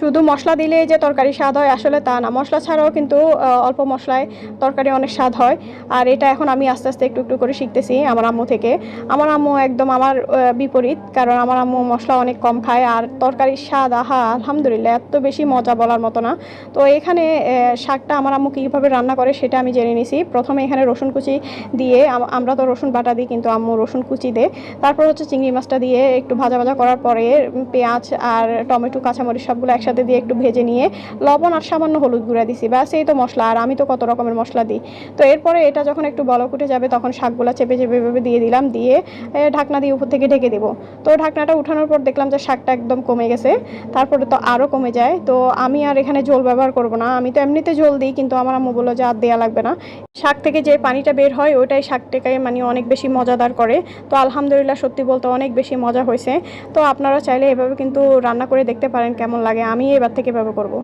শুধু মশলা দিলেই যে তরকারি স্বাদ হয় আসলে তা না। মশলা ছাড়াও কিন্তু অল্প মশলায় তরকারি অনেক স্বাদ হয়। আর এটা এখন আমি আস্তে আস্তে একটু একটু করে শিখতেছি আমার আম্মু থেকে। আমার আম্মু একদম আমার বিপরীত, কারণ আমার আম্মু মশলা অনেক কম খায় আর তরকারির স্বাদ, আহা, আলহামদুলিল্লাহ, এত বেশি মজা বলার মতো না। তো এখানে শাকটা আমার আম্মু কীভাবে রান্না করে সেটা আমি জেনে নিছি। প্রথমে এখানে রসুন কুচি দিয়ে আমরা তো রসুন বাটা দিই, কিন্তু আম্মু রসুন কুচি দেয়। তারপর হচ্ছে চিংড়ি মাছটা দিয়ে একটু ভাজা ভাজা করার পরে পেঁয়াজ আর টমেটো, কাঁচামরিচ সবগুলো একসাথে দিয়ে একটু ভেজে নিয়ে লবণ আর সামান্য হলুদ গুঁড়া দিছি। ব্যাস, এই তো মশলা, আর আমি তো কত রকমের মশলা দিই। তো এরপরে এটা যখন একটু বলক উঠে যাবে, তখন শাকগুলো চেপে চেপে এভাবে দিয়ে দিলাম, দিয়ে ঢাকনা দিয়ে উপর থেকে ঢেকে দেবো। তো ঢাকনাটা উঠানোর পর দেখলাম যে শাকটা একদম কমে গেছে, তারপরে তো আরও কমে যায়। তো আমি আর এখানে ঝোল ব্যবহার করব না। আমি তো এমনিতে ঝোল দিই, কিন্তু আমার আম্মু বলল যে আর দেওয়া লাগবে না। শাক থেকে যে পানিটা বের হয়, ওইটাই শাকটাকে মানে অনেক বেশি মজাদার করে। তো আলহামদুলিল্লাহ সত্যি বলতে অনেক বেশি মজা হয়েছে। তো আপনারা চাইলে এভাবে কিন্তু রান্না করে দেখতে পারেন, কেমন লাগে। আমি এবার থেকে ব্যবহার করব।